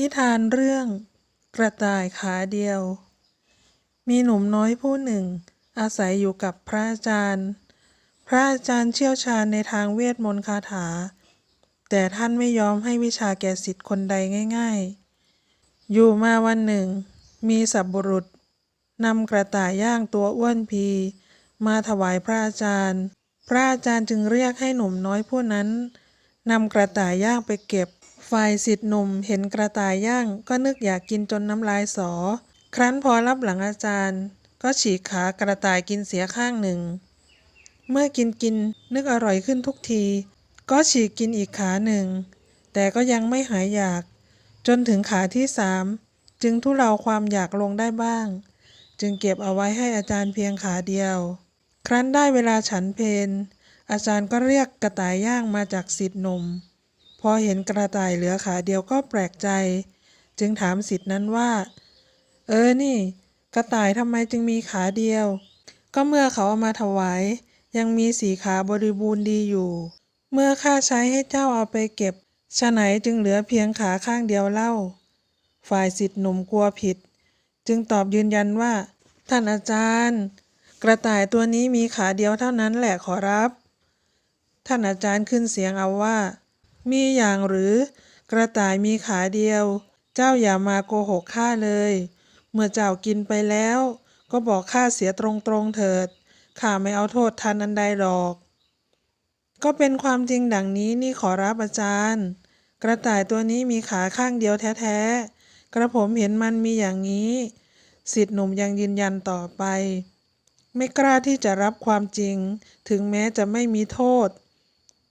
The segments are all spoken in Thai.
นิทานเรื่องกระต่ายขาเดียว มีหนุ่มน้อยผู้หนึ่ง อาศัยอยู่กับพระอาจารย์ พระอาจารย์เชี่ยวชาญในทางเวทมนต์คาถา แต่ท่านไม่ยอมให้วิชาแก่สิทธิ์คนใดง่าย ๆ อยู่มาวันหนึ่ง มีสับบุรุษนำกระต่ายย่างตัวอ้วนพี มาถวายพระอาจารย์ พระอาจารย์จึงเรียกให้หนุ่มน้อยผู้นั้นนำกระต่ายย่างไปเก็บ ฝ่ายสิทธิ์หนุ่มเห็นกระต่ายย่างก็นึกอยากกินจนน้ำลายสอ ครั้นพอรับหลังอาจารย์ ก็ฉีกขากระต่ายกินเสียข้างหนึ่ง เมื่อกินกินนึกอร่อยขึ้นทุกที ก็ฉีกกินอีกขาหนึ่ง แต่ก็ยังไม่หายอยาก จนถึงขาที่สามจึงทุเลาความอยากลงได้บ้าง จึงเก็บเอาไว้ให้อาจารย์เพียงขาเดียว ครั้นได้เวลาฉันเพนอาจารย์ก็เรียกกระต่ายย่างมาจากสิทธิ์หนุ่ม อเห็นกระต่ายเหลือขาเดียวก็แปลกใจ จึงถามสิทธินั้นว่า เออนี่ กระต่ายทำไมจึงมีขาเดียว ก็เมื่อเขาเอามาถวาย ยังมีสีขาบริบูรณ์ดีอยู่ เมื่อข้าใช้ให้เจ้าเอาไปเก็บฉะไหนจึงเหลือเพียงขาข้างเดียวเล่า ฝ่ายสิทธิ์หนุ่มกลัวผิด จึงตอบยืนยันว่า ท่านอาจารย์ กระต่ายตัวนี้มีขาเดียวเท่านั้นแหละขอรับ ท่านอาจารย์ขึ้นเสียงเอาว่า มีอย่างหรือกระต่ายมีขาเดียว เจ้าอย่ามาโกหกข้าเลย เมื่อเจ้ากินไปแล้ว ก็บอกข้าเสียตรงๆเถิดข้าไม่เอาโทษทันอันใดหรอก ก็เป็นความจริงดังนี้นี่ขอรับอาจารย์ กระต่ายตัวนี้มีขาข้างเดียวแท้ๆ กระผมเห็นมันมีอย่างนี้สิทธิหนุ่มยังยืนยันต่อไป ไม่กล้าที่จะรับความจริง ถึงแม้จะไม่มีโทษ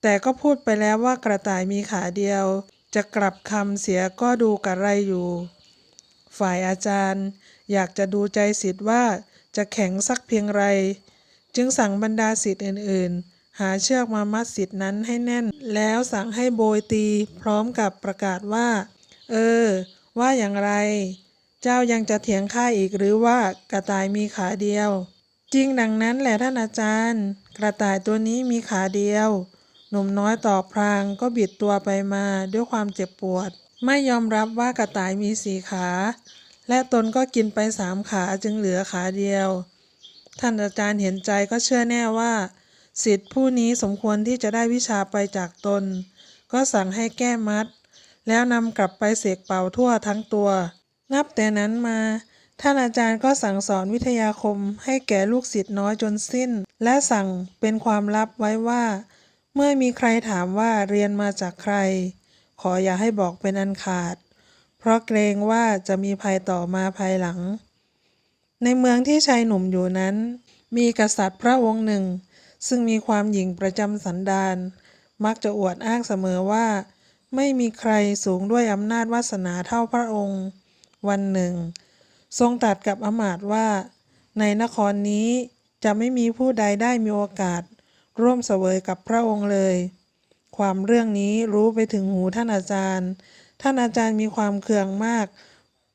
แต่ก็พูดไปแล้วว่ากระต่ายมีขาเดียว จะกลับคำเสียก็ดูกระไรอยู่ ฝ่ายอาจารย์ อยากจะดูใจสิทธิ์ว่าจะแข็งสักเพียงไร จึงสั่งบรรดาสิทธิ์อื่น ๆ หาเชือกมามัดสิทธิ์นั้นให้แน่น แล้วสั่งให้โบยตี พร้อมกับประกาศว่า เออ ว่าอย่างไร เจ้ายังจะเถียงข้าอีกหรือว่ากระต่ายมีขาเดียว จริงดังนั้นแหละท่านอาจารย์ กระต่ายตัวนี้มีขาเดียว หนุ่มน้อยตอบพลางก็บิดตัวไปมาด้วยความเจ็บปวด ไม่ยอมรับว่ากระต่ายมีสี่ขา และตนก็กินไปสามขาจึงเหลือขาเดียว ท่านอาจารย์เห็นใจก็เชื่อแน่ว่าสิทธิ์ผู้นี้สมควรที่จะได้วิชาไปจากตน ก็สั่งให้แก้มัด แล้วนำกลับไปเสกเป่าทั่วทั้งตัว นับแต่นั้นมา ท่านอาจารย์ก็สั่งสอนวิทยาคมให้แก่ลูกศิษย์น้อยจนสิ้น และสั่งเป็นความลับไว้ว่า เมื่อมีใครถามว่าเรียนมาจากใคร ขออย่าให้บอกเป็นอันขาด เพราะเกรงว่าจะมีภัยต่อมาภายหลัง ในเมืองที่ชายหนุ่มอยู่นั้น มีกษัตริย์พระองค์หนึ่ง ซึ่งมีความหยิ่งประจำสันดาน มักจะอวดอ้างเสมอว่า ไม่มีใครสูงด้วยอำนาจวาสนาเท่าพระองค์ วันหนึ่ง ทรงตรัสกับอมาตย์ว่า ในนครนี้จะไม่มีผู้ใดได้มีโอกาส ร่วมเสวยกับพระองค์เลย ความเรื่องนี้รู้ไปถึงหูท่านอาจารย์ ท่านอาจารย์มีความเคืองมาก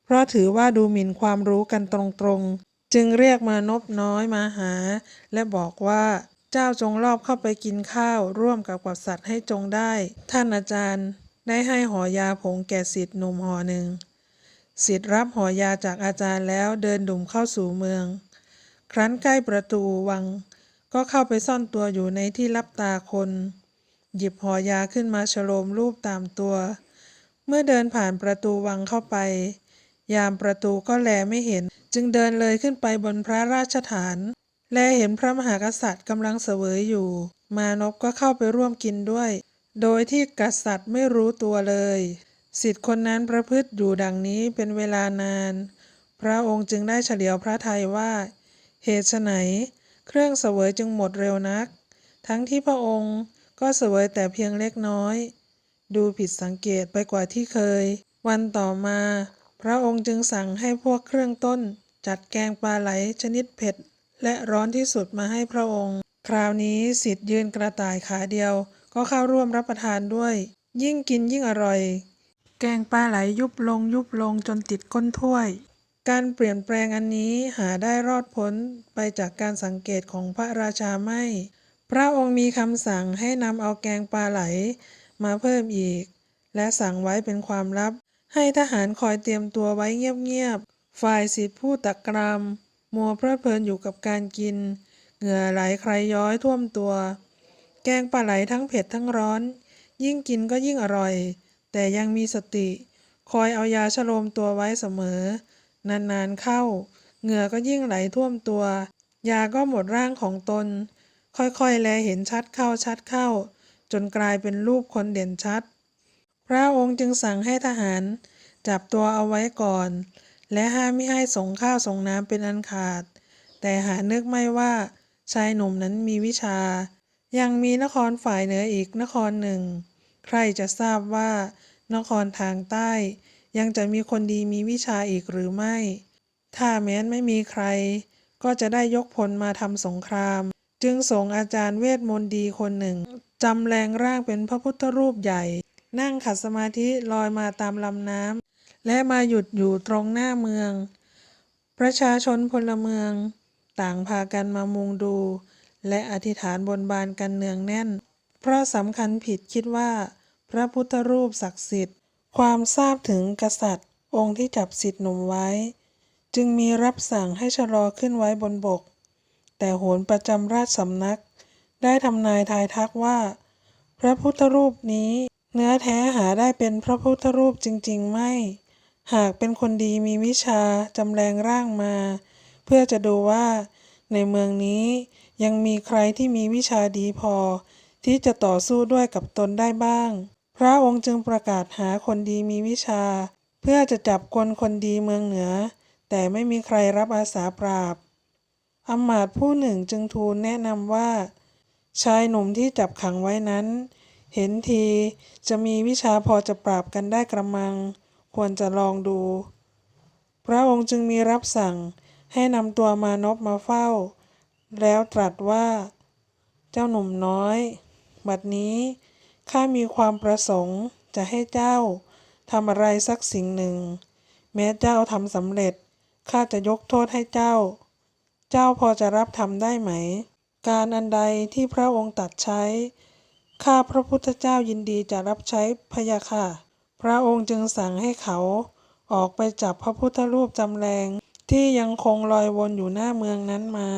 เพราะถือว่าดูหมิ่นความรู้กันตรงๆ จึงเรียกมานพน้อยมาหา และบอกว่าเจ้าจงรอบเข้าไปกินข้าวร่วมกับกษัตริย์ให้จงได้ ท่านอาจารย์ได้ให้หอยาผงแก่สิทธิ์หนุ่มหอหนึ่งสิทธิ์รับหอยาจากอาจารย์แล้วเดินดุ่มเข้าสู่เมือง ครั้นใกล้ประตูวัง ก็เข้าไปซ่อนตัวอยู่ในที่ลับตาคน หยิบหอยาขึ้นมาฉโลมรูปตามตัว เมื่อเดินผ่านประตูวังเข้าไป ยามประตูก็แลไม่เห็น จึงเดินเลยขึ้นไปบนพระราชฐาน แลเห็นพระมหากษัตริย์กำลังเสวยอยู่ มานพก็เข้าไปร่วมกินด้วย โดยที่กษัตริย์ไม่รู้ตัวเลยสิทธิ์คนนั้นประพฤติอยู่ดังนี้เป็นเวลานาน พระองค์จึงได้เฉลียวพระทัยว่า เหตุไฉน เครื่องเสวยจึงหมดเร็วนัก ทั้งที่พระองค์ก็เสวยแต่เพียงเล็กน้อย ดูผิดสังเกตไปกว่าที่เคย วันต่อมา พระองค์จึงสั่งให้พวกเครื่องต้น จัดแกงปลาไหลชนิดเผ็ด และร้อนที่สุดมาให้พระองค์ คราวนี้สิทธิ์ยืนกระต่ายขาเดียว ก็เข้าร่วมรับประทานด้วย ยิ่งกินยิ่งอร่อย แกงปลาไหลยุบลงยุบลงจนติดก้นถ้วย การเปลี่ยนแปลงอันนี้หาได้รอดพ้นไปจากการสังเกตของพระราชาไม่ พระองค์มีคำสั่งให้นำเอาแกงปลาไหลมาเพิ่มอีก และสั่งไว้เป็นความลับ ให้ทหารคอยเตรียมตัวไว้เงียบๆ ฝ่ายสิทธิผู้ตักกรามมัวเพลิดเพลินอยู่กับการกิน เหงื่อไหลใครย้อยท่วมตัว แกงปลาไหลทั้งเผ็ดทั้งร้อน ยิ่งกินก็ยิ่งอร่อย แต่ยังมีสติ คอยเอายาชโลมตัวไว้เสมอ นานๆเข้า เหงื่อก็ยิ่งไหลท่วมตัว ยาก็หมดร่างของตน ค่อยๆ แลเห็นชัดเข้าชัดเข้า จนกลายเป็นรูปคนเด่นชัด พระองค์จึงสั่งให้ทหาร จับตัวเอาไว้ก่อน และห้ามไม่ให้ส่งข้าวส่งน้ำเป็นอันขาด แต่หานึกไม่ว่า ชายหนุ่มนั้นมีวิชา ยังมีนครฝ่ายเหนืออีกนครหนึ่ง ใครจะทราบว่านครทางใต้ ยังจะมีคนดีมีวิชาอีกหรือไม่ ถ้าแม้นไม่มีใคร ก็จะได้ยกพลมาทำสงคราม จึงส่งอาจารย์เวทมนต์ดีคนหนึ่งจำแรงร่างเป็นพระพุทธรูปใหญ่ นั่งขัดสมาธิลอยมาตามลำน้ำและมาหยุดอยู่ตรงหน้าเมือง ประชาชนพลเมือง ต่างพากันมามุงดู และอธิษฐานบนบานกันเนืองแน่น เพราะสำคัญผิดคิดว่า พระพุทธรูปศักดิ์สิทธิ์ ความทราบถึงกษัตริย์ องค์ที่จับสิทธิ์หนุ่มไว้ จึงมีรับสั่งให้ชะลอขึ้นไว้บนบก แต่โหนประจำราชสำนัก ได้ทำนายทายทักว่า พระพุทธรูปนี้ เนื้อแท้หาได้เป็นพระพุทธรูปจริง ๆ ไม่ หากเป็นคนดีมีวิชาจำแรงร่างมา เพื่อจะดูว่า ในเมืองนี้ยังมีใครที่มีวิชาดีพอ ที่จะต่อสู้ด้วยกับตนได้บ้าง ระองค์จึงประกาศหาคนดีมีวิชา เพื่อจะจับคนคนดีเมืองเหนือ แต่ไม่มีใครรับอาสาปราบอำมาตย์ผู้หนึ่งจึงทูลแนะนำว่า ชายหนุ่มที่จับขังไว้นั้น เห็นทีจะมีวิชาพอจะปราบกันได้กระมัง ควรจะลองดู พระองค์จึงมีรับสั่งให้นำตัวมานพมาเฝ้า แล้วตรัสว่า เจ้าหนุ่มน้อย บัดนี้ ข้ามีความประสงค์จะให้เจ้าทำอะไรสักสิ่งหนึ่ง แม้เจ้าทำสำเร็จ ข้าจะยกโทษให้เจ้า เจ้าพอจะรับทำได้ไหม การอันใดที่พระองค์ตัดใช้ ข้าพระพุทธเจ้ายินดีจะรับใช้พยาค่ะ พระองค์จึงสั่งให้เขาออกไปจับพระพุทธรูปจำแรงที่ยังคงลอยวนอยู่หน้าเมืองนั้นมา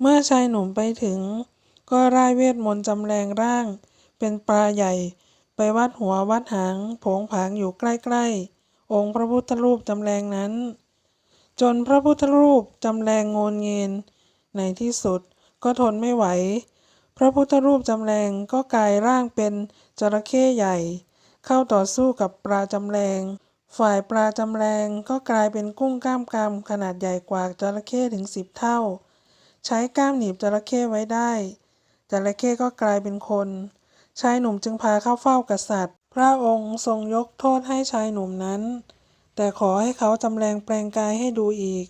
เมื่อชายหนุ่มไปถึง ก็ร่ายเวทมนต์จำแรงร่าง เป็นปลาใหญ่ ไปวัดหัววัดหางผงผางอยู่ใกล้ๆ องค์พระพุทธรูปจำแรงนั้น จนพระพุทธรูปจำแรงโงนเงินในที่สุดก็ทนไม่ไหว พระพุทธรูปจำแรงก็กลายร่างเป็นจระเข้ใหญ่ เข้าต่อสู้กับปลาจำแรงฝ่ายปลาจำแรงก็กลายเป็นกุ้งกล้ามกรามขนาดใหญ่กว่าจระเข้ถึงสิบเท่า ใช้กล้ามหนีบจระเข้ไว้ได้จระเข้ก็กลายเป็นคน ชายหนุ่มจึงพาเข้าเฝ้ากษัตริย์ พระองค์ทรงยกโทษให้ชายหนุ่มนั้น แต่ขอให้เขาจำแรงแปลงกายให้ดูอีก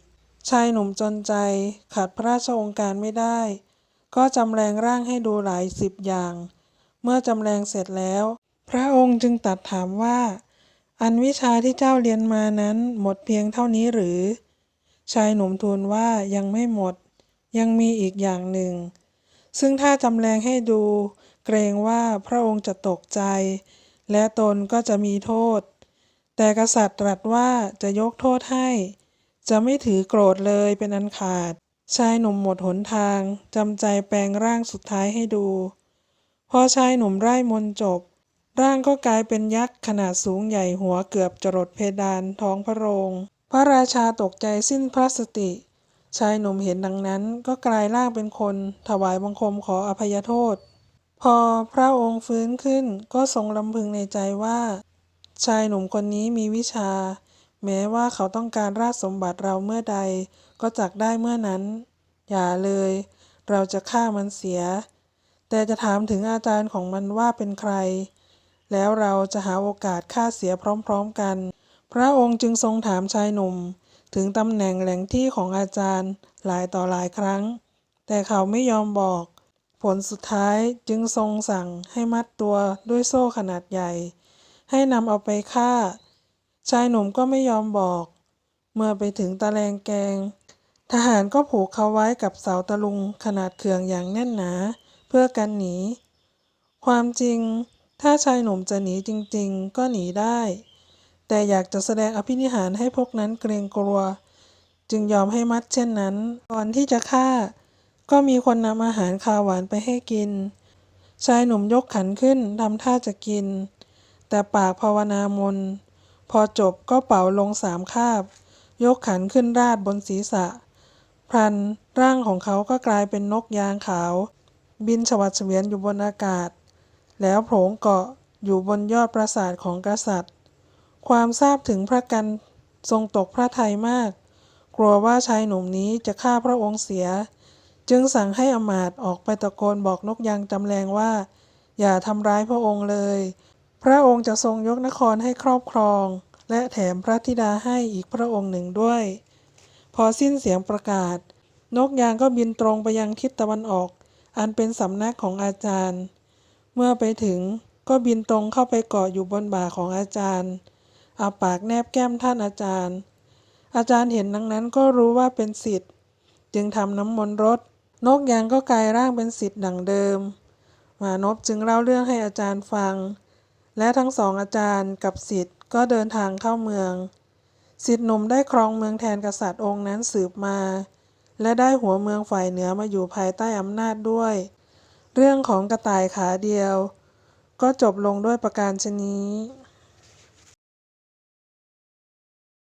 ชายหนุ่มจนใจขัดพระราชองค์การไม่ได้ ก็จำแรงร่างให้ดูหลายสิบอย่าง เมื่อจำแรงเสร็จแล้ว พระองค์จึงตัดถามว่า อันวิชาที่เจ้าเรียนมานั้นหมดเพียงเท่านี้หรือ ชายหนุ่มทูลว่ายังไม่หมด ยังมีอีกอย่างหนึ่ง ซึ่งถ้าจำแรงให้ดู เกรงว่าพระองค์จะตกใจ และตนก็จะมีโทษ แต่กษัตริย์ตรัสว่าจะยกโทษให้ จะไม่ถือโกรธเลยเป็นอันขาด ชายหนุ่มหมดหนทางจำใจแปลงร่างสุดท้ายให้ดู พอชายหนุ่มไร้มนจบ ร่างก็กลายเป็นยักษ์ขนาดสูงใหญ่หัวเกือบจรดเพดานท้องพระโรง พระราชาตกใจสิ้นพระสติชายหนุ่มเห็นดังนั้นก็กลายร่างเป็นคนถวายบังคมขออภัยโทษ พอพระองค์ฟื้นขึ้นก็ทรงลำพึงในใจว่า ชายหนุ่มคนนี้มีวิชา แม้ว่าเขาต้องการราชสมบัติเราเมื่อใด ก็จักได้เมื่อนั้น อย่าเลย เราจะฆ่ามันเสีย แต่จะถามถึงอาจารย์ของมันว่าเป็นใคร แล้วเราจะหาโอกาสฆ่าเสียพร้อมๆกัน พระองค์จึงทรงถามชายหนุ่ม ถึงตำแหน่งแหล่งที่ของอาจารย์หลายต่อหลายครั้ง แต่เขาไม่ยอมบอก ผลสุดท้ายจึงทรงสั่งให้มัดตัวด้วยโซ่ขนาดใหญ่ ให้นำเอาไปฆ่า ชายหนุ่มก็ไม่ยอมบอก เมื่อไปถึงตะแลงแกง ทหารก็ผูกเขาไว้กับเสาตะลุงขนาดเขื่องอย่างแน่นหนา เพื่อกันหนี ความจริง ถ้าชายหนุ่มจะหนีจริงๆ ก็หนีได้ แต่อยากจะแสดงอภินิหารให้พวกนั้นเกรงกลัว จึงยอมให้มัดเช่นนั้น ก่อนที่จะฆ่า ก็มีคนนำอาหารคาวหวานไปให้กิน ชายหนุ่มยกขันขึ้นทำท่าจะกิน แต่ปากภาวนามน พอจบก็เป่าลงสามคาบ ยกขันขึ้นราดบนศีรษะ พลันร่างของเขาก็กลายเป็นนกยางขาว บินฉวัดเฉวียนอยู่บนอากาศ แล้วโผงเกาะอยู่บนยอดปราสาทของกษัตริย์ ความทราบถึงพระกันทรงตกพระทัยมาก กลัวว่าชายหนุ่มนี้จะฆ่าพระองค์เสีย จึงสั่งให้อมาต์ออกไปตะโกนบอกนกยางจำแรงว่า อย่าทำร้ายพระองค์เลย พระองค์จะทรงยกนครให้ครอบครอง และแถมพระธิดาให้อีกพระองค์หนึ่งด้วย พอสิ้นเสียงประกาศ นกยางก็บินตรงไปยังทิศตะวันออก อันเป็นสำนักของอาจารย์ เมื่อไปถึงก็บินตรงเข้าไปเกาะอยู่บนบ่าของอาจารย์อาปากแนบแก้มท่านอาจารย์ อาจารย์เห็นดังนั้นก็รู้ว่าเป็นสิทธิ์ จึงทำน้ำมนต์รด นกยางก็กลายร่างเป็นสิทธิ์ดังเดิม มานพจึงเล่าเรื่องให้อาจารย์ฟัง และทั้งสองอาจารย์กับสิทธิ์ก็เดินทางเข้าเมือง สิทธิ์หนุ่มได้ครองเมืองแทนกษัตริย์องค์นั้นสืบมา และได้หัวเมืองฝ่ายเหนือมาอยู่ภายใต้อำนาจด้วย เรื่องของกระต่ายขาเดียว ก็จบลงด้วยประการชนี้